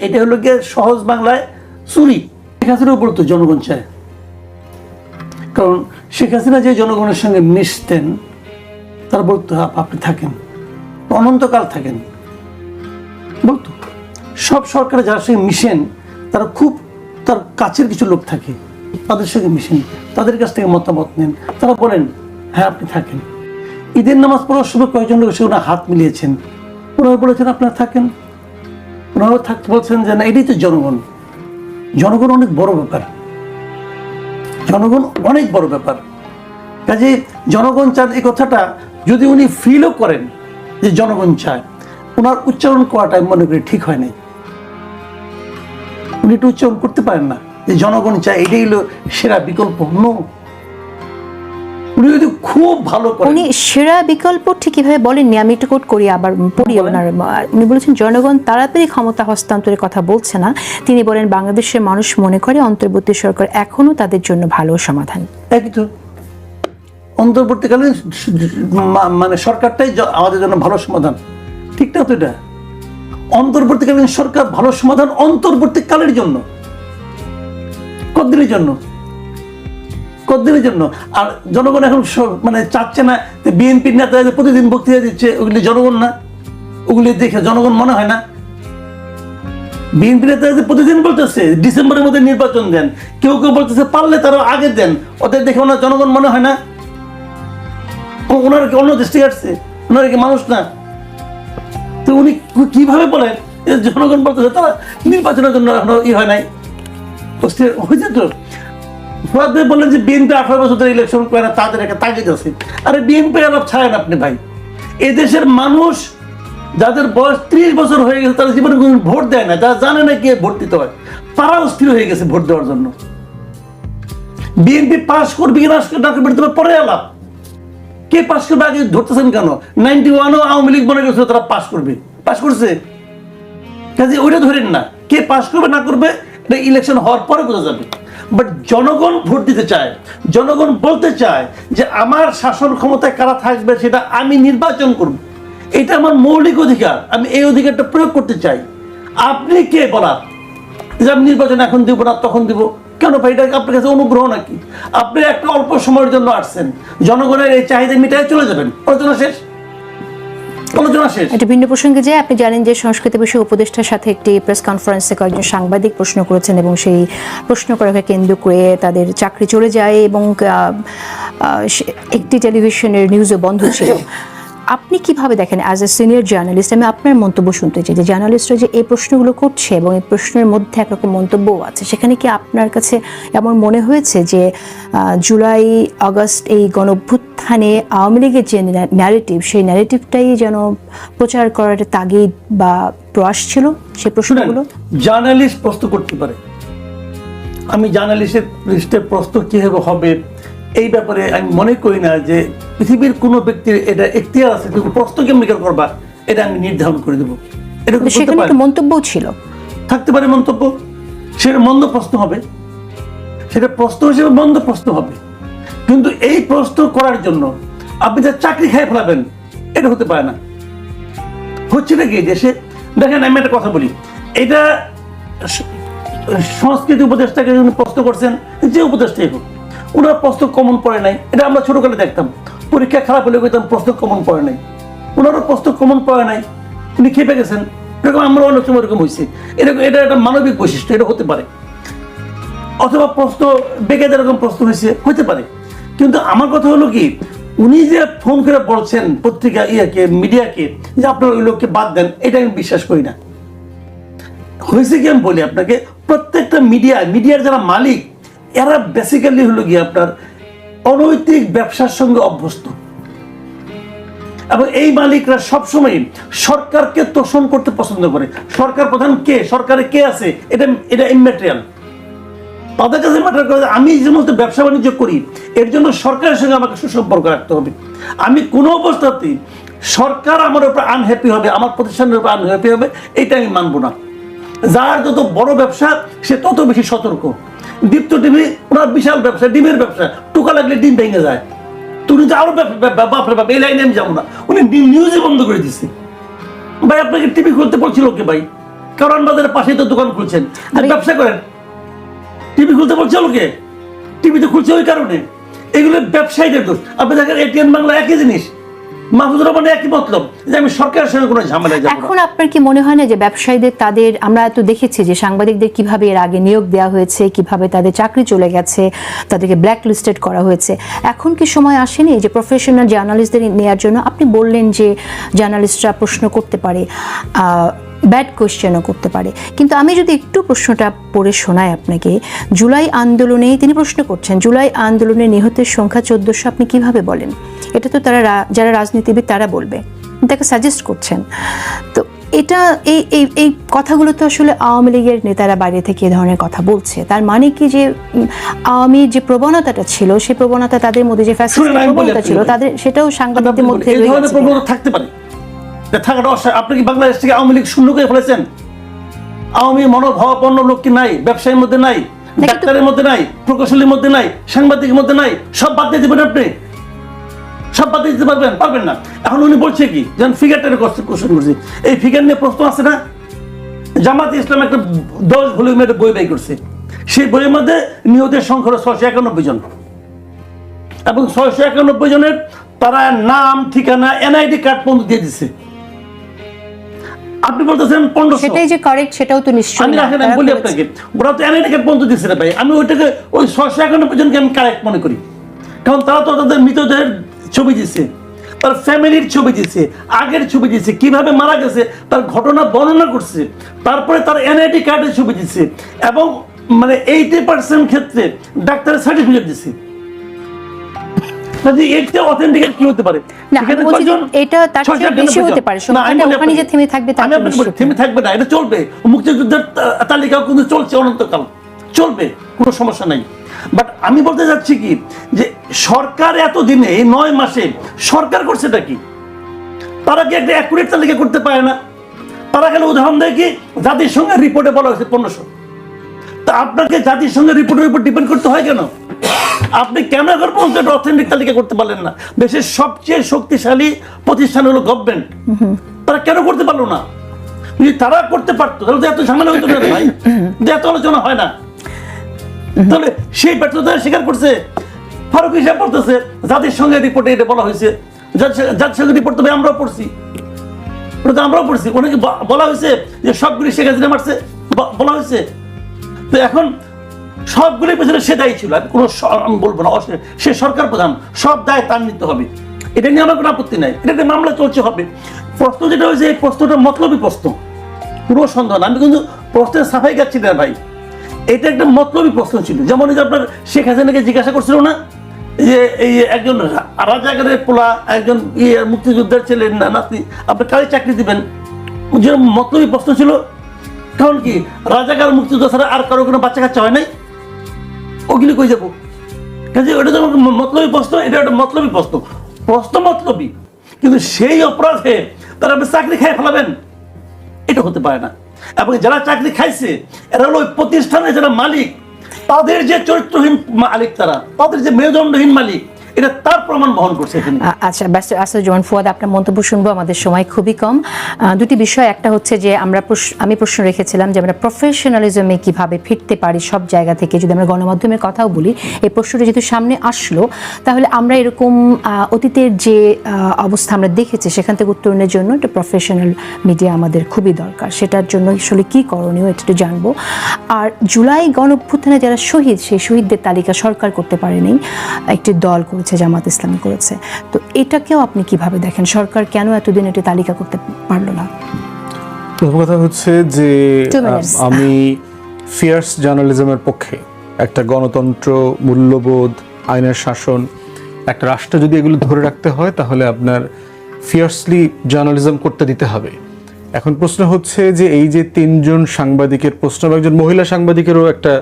এটা হলো গিয়ে সহজ বাংলায় চুরি। শেখ হাসিনার উপর তো জনগণ চায়। কারণ শেখ হাসিনা যে জনগণের সঙ্গে মিশতেন, তারা বলতো, "আপ- আপনি থাকেন। অনন্তকাল থাকেন। বলতো, সব সরকারে যার সঙ্গে মিশেন, তারা খুব, তার কাছের কিছু লোক থাকে, তাদের সঙ্গে মিশেন। তাদের কাছ থেকে মতামত নেন। তারা বলেন হ্যাঁ আপনি থাকেন। ঈদের নামাজ পড়ার সময় কয়েকজন লোক সেখানে হাত মিলিয়েছেন। ওনারা বলেছেন, আপনারা থাকেন। ওনারা থাকতে বলছেন যে না, এটাই তো জনগণ। জনগণ অনেক বড় ব্যাপার। জনগণ অনেক বড় ব্যাপার। কাজে জনগণ চান এই কথাটা যদি উনি ফিলও করেন যে জনগণ চায় ওনার উচ্চারণ করাটা মনে করি ঠিক হয় নাই উনি একটু উচ্চারণ করতে পারেন না যে জনগণ চায়, এটাই হলো সেরা বিকল্প। নো উনি যদি খুব ভালো করেন। উনি সেরা বিকল্প ঠিক কীভাবে বলেননি আমি একটু কোট করি আবার পড়ি ওনার উনি বলেছেন জনগণ তাড়াতাড়ি ক্ষমতা হস্তান্তরের কথা বলছে না। তিনি বলেন বাংলাদেশের মানুষ মনে করে অন্তর্বর্তী সরকার এখনও তাদের জন্য ভালো সমাধান। একই তো অন্তর্বর্তীকালীন মানে সরকারটাই আমাদের জন্য ভালো সমাধান। ঠিক না তো এটা? অন্তর্বর্তীকালীন সরকার ভালো সমাধান অন্তর্বর্তীকালের জন্য। কতদিনের জন্য? কতদিনের জন্য। আর জনগণ এখন মানে চাচ্ছে না বিএনপির নেতা প্রতিদিন বক্তৃতা দিচ্ছে, ওগুলি জনগণ না। ওগুলি দেখে জনগণ মনে হয় না। বিএনপি নেতা প্রতিদিন বলতেছে, ডিসেম্বরের মধ্যে নির্বাচন দেন। কেউ কেউ বলতেছে পারলে তারা আগে দেন। ওদের দেখে ওনার জনগণ মনে হয় না। ওনারা কি অন্য দৃষ্টি আসছে? ওনারা কি মানুষ না? তো উনি কীভাবে বলেন? জনগণ বলতেছে, তারা নির্বাচনের জন্য এখনও ই হয় নাই। অস্থির হয়েছে তো। ফুয়াদ বললেন যে বিএনপি আঠারো বছর ধরে ইলেকশন করে না, তাদের একটা তাগিদ আছে। আরে বিএনপি আলাপ ছাড়েন আপনি ভাই। এদেশের মানুষ যাদের বয়স ত্রিশ বছর হয়ে গেছে, তারা জীবনে কোনো ভোট দেয় না। যারা জানে না কে ভোট দিতে হয় হয়ে গেছে ভোট দেওয়ার জন্য। বিএনপি পাশ করবে পরে আলাপ। কে পাশ করবে, আগে ধরতেছেন কেন? নাইনটি ওয়ানও আওয়ামী লীগ মনে করছিল তারা পাশ করবে। পাশ করছে। কাজে ওইটা ধরেন না। কে পাশ করবে, না করবে, এটা ইলেকশন হওয়ার পরে বোঝা যাবে। বাট জনগণ ভোট দিতে চায়, জনগণ বলতে চায় যে আমার শাসন ক্ষমতায় কারা থাকবে সেটা আমি নির্বাচন করব। এটা আমার মৌলিক অধিকার, আমি এই অধিকারটা প্রয়োগ করতে চাই। আপনি কে বলার যে আমি নির্বাচন এখন দিব না, তখন দিব। কেন ভাই, এটা আপনার কাছে অনুগ্রহ নাকি? আপনি একটা অল্প সময়ের জন্য আসছেন, জনগণের এই চাহিদা মিটায় চলে যাবেন। আলোচনা শেষ। একটা ভিন্ন প্রসঙ্গে যে আপনি জানেন যে সংস্কৃতি বিষয়ে উপদেষ্টার সাথে একটি প্রেস কনফারেন্সে কয়েকজন সাংবাদিক প্রশ্ন করেছেন এবং সেই প্রশ্ন করাকে কেন্দ্র করে তাদের চাকরি চলে যায় এবং একটি টেলিভিশনের নিউজও বন্ধ ছিল। আপনি কীভাবে দেখেন অ্যাজ এ সিনিয়র জার্নালিস্ট আমি আপনার মন্তব্য শুনতে চাই যে জার্নালিস্টরা যে এই প্রশ্নগুলো করছে এবং এই প্রশ্নের মধ্যে একরকম মন্তব্যও আছে, সেখানে কি আপনার কাছে এমন মনে হয়েছে যে জুলাই, আগস্ট এই গণভ্যুত্থানে আওয়ামী লীগের যে ন্যারেটিভ সেই ন্যারেটিভটাই যেন প্রচার করার তাগিদ বা প্রয়াস ছিল? সেই প্রশ্নগুলো? জার্নালিস্ট প্রশ্ন করতে পারে। আমি জার্নালিস্টের লিস্টের প্রশ্ন কীভাবে হবে এই ব্যাপারে আমি মনে করি না যে পৃথিবীর কোনো ব্যক্তির এটা এখতিয়ার আছে কিন্তু প্রশ্ন কেমনি করবা এটা আমি নির্ধারণ করে দেবো। সেখানে একটা মন্তব্যও ছিল। থাকতে পারে মন্তব্য। সেটা মন্দ প্রশ্ন হবে। সেটা প্রশ্ন হিসেবে মন্দ প্রশ্ন হবে। কিন্তু এই প্রশ্ন করার জন্য আপনি যা চাকরি খেয়ে ফেলাবেন এটা হতে পারে না। হচ্ছে নাকি দেশে দেখেন আমি একটা কথা বলি। এটা সংস্কৃতি উপদেষ্টাকে প্রশ্ন করছেন যে উপদেষ্টাই হোক ওনার প্রশ্ন কমন পড়ে নাই। এটা আমরা ছোটকালে দেখতাম। পরীক্ষা খারাপ হলে কইতাম, প্রশ্ন কমন পড়ে নাই। ওনারও প্রশ্ন কমন পড়ে নাই। উনি খেপে গেছেন। এরকম আমরা অনেক সময় এরকম হয়েছে এরকম এটা একটা মানবিক বৈশিষ্ট্য, এটা হতে পারে। অথবা প্রশ্ন বেকার এরকম প্রশ্ন হয়েছে হতে পারে। কিন্তু আমার কথা হলো কি, উনি যে ফোন করে বলছেন পত্রিকা ইয়াকে, মিডিয়াকে, যে আপনারা ওই লোককে বাদ দেন, এটা আমি বিশ্বাস করি না। হয়েছে কি আমি বলি আপনাকে, প্রত্যেকটা মিডিয়া মিডিয়ার যারা মালিক এরা বেসিক্যালি হলো কি আপনার অনৈতিক ব্যবসার সঙ্গে অভ্যস্ত। এবং এই মালিকরা সবসময় সরকারকে তোষণ করতে পছন্দ করে। সরকার প্রধান কে? সরকারে কে আছে? এটা এটা ইম্যাটেরিয়াল তাদের কাছে ম্যাটার করে আমি যে সমস্ত ব্যবসা বাণিজ্য করি, এর জন্য সরকারের সঙ্গে আমাকে সুসম্পর্ক রাখতে হবে। আমি কোনো অবস্থাতেই সরকার আমার উপর আনহ্যাপি হবে, আমার প্রতিষ্ঠানের উপর আনহ্যাপি হবে, এটা আমি মানবো না। যার যত বড় ব্যবসা, সে তত বেশি সতর্ক। দীপ্ত টিভি ওনার বিশাল ব্যবসা ডিমের ব্যবসা। টুকা লাগলে ডিম ভেঙে যায়। তুমি যে আরও বাপরে বাপ এই লাইনে আমি যাব না। উনি ডিম নিউজে বন্ধ করে দিচ্ছে ভাই আপনাকে টিভি খুলতে বলছিল কে ভাই? কারণ বাজারের পাশেই তো দোকান খুলছেন। ব্যবসা করেন। টিভি খুলতে বলছে লোকে টিভি তো খুলছে ওই কারণে। এগুলো ব্যবসায়ীদের দোষ। আপনি দেখেন এটিএন বাংলা একই জিনিস। মাহফুজুর রহমানের একই মতলব, যে আমি সরকারের সঙ্গে কোনো ঝামেলায় যাব এখন আপনার কি মনে হয় না যে ব্যবসায়ীদের তাদের, আমরা তো দেখেছি যে সাংবাদিকদের কীভাবে এর আগে নিয়োগ দেওয়া হয়েছে, কীভাবে তাদের চাকরি চলে গেছে, তাদেরকে ব্ল্যাক লিস্টেড করা হয়েছে। এখন কি সময় আসেনি যে প্রফেশনাল জার্নালিস্টদের নেওয়ার জন্য? আপনি বললেন যে জার্নালিস্টরা প্রশ্ন করতে পারে। ব্যাড কোয়েশ্চেনও করতে পারে। কিন্তু আমি যদি একটু প্রশ্নটা পড়ে শোনাই আপনাকে জুলাই আন্দোলনে তিনি প্রশ্ন করছেন জুলাই আন্দোলনে নিহতের সংখ্যা চোদ্দশো আপনি কীভাবে বলেন? এটা তো তারা যারা রাজনীতিবিদ তারা বলবে তাকে সাজেস্ট করছেন। তো এটা এই এই এই কথাগুলো তো আসলে আওয়ামী লীগের নেতারা বাইরে থেকে এ ধরনের কথা বলছে। তার মানে কি যে আওয়ামী যে প্রবণতাটা ছিল সেই প্রবণতা তাদের মধ্যে যে প্রবণতা ছিল তাদের সেটাও সাংবাদিকদের মধ্যে থাকতে পারে। থাকাটা অস্বাভাবিক। আপনি কি বাংলাদেশ থেকে আওয়ামী লীগ শূন্য করে ফেলেছেন? আওয়ামী মনোভাবাপন্ন লোক কি নাই ব্যবসায়ীর মধ্যে নাই ডাক্তারের মধ্যে নাই প্রকৌশলীর মধ্যে নাই সাংবাদিকের মধ্যে নাই সব বাদ দিয়ে দেবেন আপনি? সব বাদ দিতে পারবেন? পারবেন না। এখন উনি বলছে কি যেমন ফিগারটার কোশ্চেন করছি। এই ফিগার নিয়ে প্রশ্ন আছে না? জামাত ইসলাম একটা দশ ভলিউমের একটা বই বাই করছে। সেই বইয়ের মধ্যে নিহতের সংখ্যা হলো ছশো একানব্বই জন। এবং ছয়শো একানব্বই জনের তারা নাম ঠিকানা এনআইডি কার্ড পর্যন্ত দিয়ে দিচ্ছে আপনি বলতেছেন পনেরোশো। সেটাই যে কারেক্ট সেটাও তো নিশ্চয়ই আমি রাখেন আমি বলি আপনাকে ওরা তো পর্যন্ত দিচ্ছে না ভাই। আমি ওইটাকে ওই একানব্বই জনকে আমি কারেক্ট মনে করি। কারণ তারা তো তাদের মৃতদেহের ছবি দিচ্ছে তার ফ্যামিলির ছবি দিচ্ছে আগের ছবি দিচ্ছে কীভাবে মারা গেছে তার ঘটনা বর্ণনা করছে তারপরে তার এনআইডি কার্ডের ছবি দিচ্ছে এবং মানে এইটি পার্সেন্ট ক্ষেত্রে ডাক্তারের সার্টিফিকেট দিচ্ছে এটা অথেন্টিকেট কি হতে পারে? না, আমি এখানে বলছি যে কয়জন? এটা তার চেয়ে বেশি হতে পারে। না, আমি সংখ্যাটা বলি ওখানে যে থেমে থাকবে তা আমি তো আপনাকে বলি, নিশ্চিত থেমে থাকবে না এটা চলবে। মুক্তিযুদ্ধের তা- কিন্তু চলছে অনন্তকাল। চলবে কোনো সমস্যা নাই। বাট আমি বলতে যাচ্ছি কি যে সরকার এতদিনে এই নয় মাসে সরকার করছেটা কি? তারা কি একটা অ্যাকুরেট তালিকা করতে পারে না? তারা কেন উদাহরণ দেয় কি জাতিসংঘের রিপোর্টে বলা হয়েছে পনেরোশো। তা আপনাকে জাতিসংঘের রিপোর্টের উপর ডিপেন্ড করতে হয় কেন? আপনি কেন এখন পর্যন্ত অথেন্টিক তালিকা করতে পারলেন না? দেশের সবচেয়ে শক্তিশালী প্রতিষ্ঠান হলো গভর্নমেন্ট তারা কেন করতে পারল না? যদি তারা করতে পারতো, তাহলে এত ঝামেলা হইতো না ভাই। এত আলোচনা হয় না। তাহলে সেই ব্যর্থতা স্বীকার করছে। ফারুক হিসাব পড়তেছে জাতিসংঘের রিপোর্টে এটা বলা হয়েছে। জাতিসংঘ- জাতিসংঘের রিপোর্ট তো ভাই আমরাও পড়ছি। আমরাও পড়ছি। ওনাকে বলা হয়েছে যে সবগুলি শেখ হাসিনা মারছে। বলা হয়েছে। তো এখন সবগুলির পেছনে সে দায়ী ছিল, আমি কোনো আমি বলব না সে সরকার প্রধান, সব দায় তার নিতে হবে। এটা নিয়ে আমার কোনো আপত্তি নাই। এটা একটা মামলা চলছে হবে। প্রশ্ন যেটা হয়েছে, এই প্রশ্নটা মতলবী প্রশ্ন। পুরো সন্দেহ না। আমি কিন্তু প্রশ্নের সাফাই গাচ্ছি না ভাই। এটা একটা মতলবী প্রশ্ন ছিল। যেমন এই যে আপনার শেখ হাসিনাকে জিজ্ঞাসা করছিল না, যে এই একজন রা- রাজাকারের পোলা, একজন ইয়ে মুক্তিযোদ্ধার ছেলে, না, নাতি, আপনি কারে চাকরি দিবেন? যে মতলবী প্রশ্ন ছিল। কারণ কি, রাজাকার মুক্তিযোদ্ধা ছাড়া আর কারও কোনো বাচ্চা কাচ্চা হয় নাই? ওগুলি কই যাব? কাজে ওটা যেমন মতলবী প্রশ্ন, এটা একটা মতলবী প্রশ্ন। প্রশ্ন মতলবী, কিন্তু সেই অপরাধে তারা আপনি চাকরি খাই ফেলাবেন? এটা হতে পারে না। এবং যারা চাকরি খাইছে, এরা হলো ওই প্রতিষ্ঠানের যারা মালিক, তাদের যে চরিত্রহীন মালিক তারা, তাদের যে মেরুদণ্ডহীন মালিক এটা তার প্রমাণ বহন করছে এখানে। আ- আচ্ছা ব্যাস আসাদুজ্জামান ফুয়াদ, আপনার মন্তব্য শুনব, আমাদের সময় খুবই কম। দুটি বিষয়, একটা হচ্ছে যে আমরা আমি প্রশ্ন রেখেছিলাম যে আমরা প্রফেশনালিজমে কীভাবে ফিরতে পারি সব জায়গা থেকে। যদি আমরা গণমাধ্যমের কথাও বলি, এই প্রশ্নটা যেহেতু সামনে আসলো, তাহলে আমরা এরকম অতীতের যে অবস্থা আমরা দেখেছি, সেখান থেকে উত্তরণের জন্য একটা প্রফেশনাল মিডিয়া আমাদের খুবই দরকার। সেটার জন্য আসলে কি করণীয় এটা জানব। আর জুলাই গণ যারা শহীদ, সেই শহীদদের তালিকা সরকার করতে পারেনি। একটি দল করেছে জামাত ইসলামী করেছে। তো এটাকেও আপনি কীভাবে দেখেন? সরকার কেন এতদিন এটি তালিকা করতে পারল না? প্রথম কথা হচ্ছে যে আমি ফিয়ার্স জার্নালিজমের পক্ষে একটা গণতন্ত্র মূল্যবোধ আইনের শাসন একটা রাষ্ট্র যদি এগুলো ধরে রাখতে হয় তাহলে আপনার ফিয়ার্সলি জার্নালিজম করতে দিতে হবে। এখন প্রশ্ন হচ্ছে যে এই যে তিনজন সাংবাদিকের প্রশ্ন এবং একজন মহিলা সাংবাদিকেরও একটা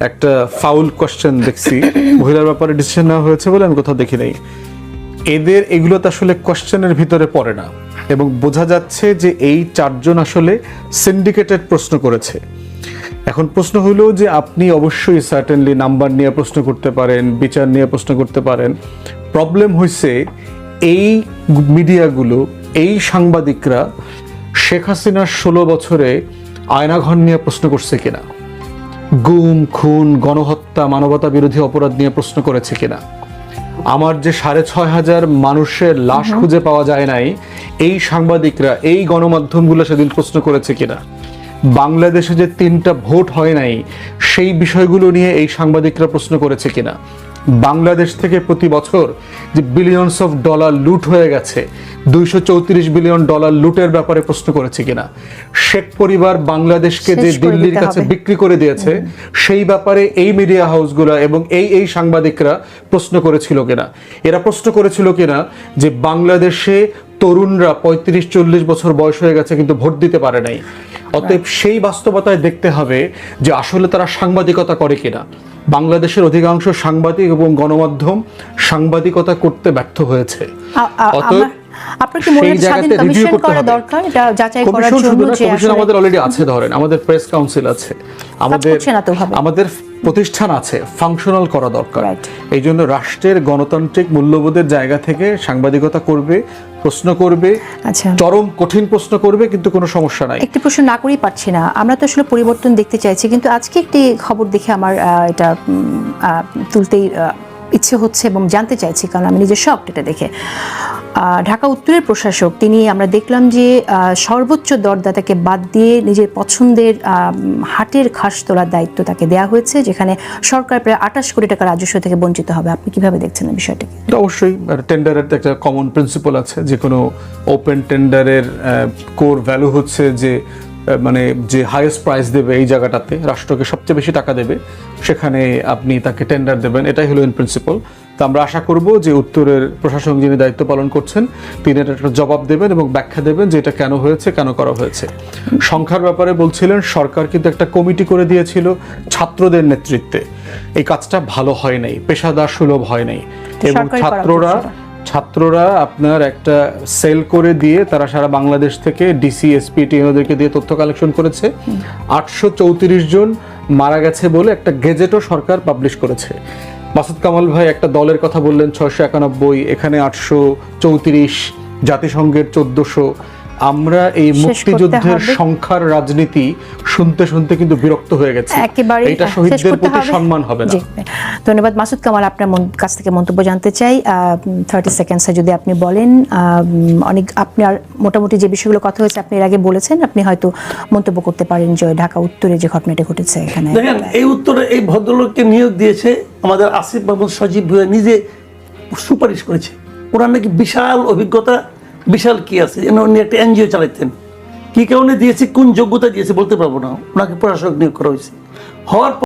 একটা ফাউল কোয়েশ্চেন দেখছি। মহিলার ব্যাপারে ডিসিশন নেওয়া হয়েছে বলে আমি কোথাও দেখি নাই। এদের এগুলো তো আসলে কোয়েশ্চেনের ভিতরে পড়ে না। এবং বোঝা যাচ্ছে যে এই চারজন আসলে সিন্ডিকেটেড প্রশ্ন করেছে। এখন প্রশ্ন হলো যে আপনি অবশ্যই সার্টেনলি নাম্বার নিয়ে প্রশ্ন করতে পারেন, বিচার নিয়ে প্রশ্ন করতে পারেন। প্রবলেম হয়েছে এই মিডিয়াগুলো এই সাংবাদিকরা শেখ হাসিনার ষোলো বছরে আয়নাঘর নিয়ে প্রশ্ন করছে কিনা? গুম খুন গণহত্যা মানবতা বিরোধী অপরাধ নিয়ে প্রশ্ন করেছে কিনা? আমার যে সাড়ে ছয় হাজার মানুষের লাশ খুঁজে পাওয়া যায় নাই এই সাংবাদিকরা এই গণমাধ্যমগুলো সেদিন প্রশ্ন করেছে কিনা? বাংলাদেশে যে তিনটা ভোট হয় নাই সেই বিষয়গুলো নিয়ে এই সাংবাদিকরা প্রশ্ন করেছে কিনা? বাংলাদেশ থেকে প্রতি বছর যে বিলিয়নস অফ ডলার লুট হয়ে গেছে দুইশো চৌত্রিশ বিলিয়ন ডলার লুটের ব্যাপারে প্রশ্ন করেছে কিনা। শেখ পরিবার বাংলাদেশকে যে দিল্লির কাছে বিক্রি করে দিয়েছে সেই ব্যাপারে এই মিডিয়া হাউসগুলো এবং এই এই সাংবাদিকরা প্রশ্ন করেছিল কিনা। এরা প্রশ্ন করেছিল কিনা যে বাংলাদেশে তরুণরা পঁয়ত্রিশ চল্লিশ বছর বয়স হয়ে গেছে কিন্তু ভোট দিতে পারে নাই। অতএব সেই বাস্তবতায় দেখতে হবে যে আসলে তারা সাংবাদিকতা করে কিনা। বাংলাদেশের অধিকাংশ সাংবাদিক এবং গণমাধ্যম সাংবাদিকতা করতে ব্যর্থ হয়েছে। অতএব আপনার কি মনে হয় স্বাধীন কমিশন করা দরকার? এটা যাচাই করার জন্য যে কমিশন আমাদের অলরেডি আছে ধরেন। আমাদের প্রেস কাউন্সিল আছে। আমাদের। আমাদের প্রতিষ্ঠান আছে ফাংশনাল করা দরকার। এই জন্য রাষ্ট্রের গণতান্ত্রিক মূল্যবোধের জায়গা থেকে সাংবাদিকতা করবে প্রশ্ন করবে আচ্ছা। চরম কঠিন প্রশ্ন করবে কিন্তু কোনো সমস্যা নাই। একটি প্রশ্ন না করেই পারছি না। আমরা তো আসলে পরিবর্তন দেখতে চাইছি কিন্তু আজকে একটি খবর দেখে আমার এটা তুলতেই ইচ্ছে হচ্ছে এবং জানতে চাইছি, কারণ আমি নিজে শখ এটা দেখে। ঢাকা উত্তরের প্রশাসক, তিনি আমরা দেখলাম যে সর্বোচ্চ দরদাতাকে বাদ দিয়ে নিজের পছন্দের হাটের খাস তোলার দায়িত্ব তাকে দেওয়া হয়েছে, যেখানে সরকার প্রায় আঠাশ কোটি টাকা রাজস্ব থেকে বঞ্চিত হবে। আপনি কীভাবে দেখছেন এই বিষয়টাকে অবশ্যই টেন্ডারের একটা কমন প্রিন্সিপাল আছে যে কোনো ওপেন টেন্ডারের কোর ভ্যালু হচ্ছে যে মানে যে হাইয়েস্ট প্রাইস দেবে এই জায়গাটাতে রাষ্ট্রকে সবচেয়ে বেশি টাকা দেবে সেখানে আপনি তাকে টেন্ডার দেবেন। এটাই হলো ইন প্রিন্সিপাল তো আমরা আশা করব যে উত্তরের প্রশাসক যিনি দায়িত্ব পালন করছেন তিনি এটা একটা জবাব দেবেন এবং ব্যাখ্যা দেবেন যে এটা কেন হয়েছে কেন করা হয়েছে। সংখ্যার ব্যাপারে বলছিলেন সরকার কিন্তু একটা কমিটি করে দিয়েছিল ছাত্রদের নেতৃত্বে। এই কাজটা ভালো হয় নাই পেশাদার সুলভ হয় নাই। এবং ছাত্ররা। ছাত্ররা আপনার একটা সেল করে দিয়ে তারা সারা বাংলাদেশ থেকে ডিসি, এসপি ওদেরকে দিয়ে তথ্য কালেকশন করেছে। আটশো চৌত্রিশ জন মারা গেছে বলে একটা গেজেটও সরকার পাবলিশ করেছে। মাসুদ কামাল ভাই একটা দলের কথা বললেন, ছয়শো একানব্বই, এখানে আটশো চৌত্রিশ, জাতিসংঘের চোদ্দশো। আমরা এই মুক্তিযুদ্ধের সংখ্যার রাজনীতি শুনতে শুনতে কিন্তু বিরক্ত হয়ে গেছে। একেবারে এটা শহীদদের প্রতি সম্মান হবে না। ধন্যবাদ। মাসুদ কামাল আপনার কাছ থেকে মন্তব্য জানতে চাই। থার্টি সেকেন্ডসে যদি আপনি বলেন অনেক আপনার মোটামুটি যে বিষয়গুলো কথা হয়েছে আপনি এর আগে বলেছেন আপনি হয়তো মন্তব্য করতে পারেন যে ঢাকা উত্তরে যে ঘটনাটি ঘটেছে এখানে। দেখেন এই উত্তরে এই ভদ্রলোককে নিয়োগ দিয়েছে আমাদের আসিফ মাহমুদ সজীব ভুয়া নিজে সুপারিশ করেছে। ওনার নাকি বিশাল অভিজ্ঞতা বিশাল কি আছে? যেন উনি একটা এনজিও চালাইতেন। কি কারণে দিয়েছে, কোন যোগ্যতা দিয়েছে বলতে পারব না। ওনাকে প্রশাসক নিয়োগ করা হয়েছে। হওয়ার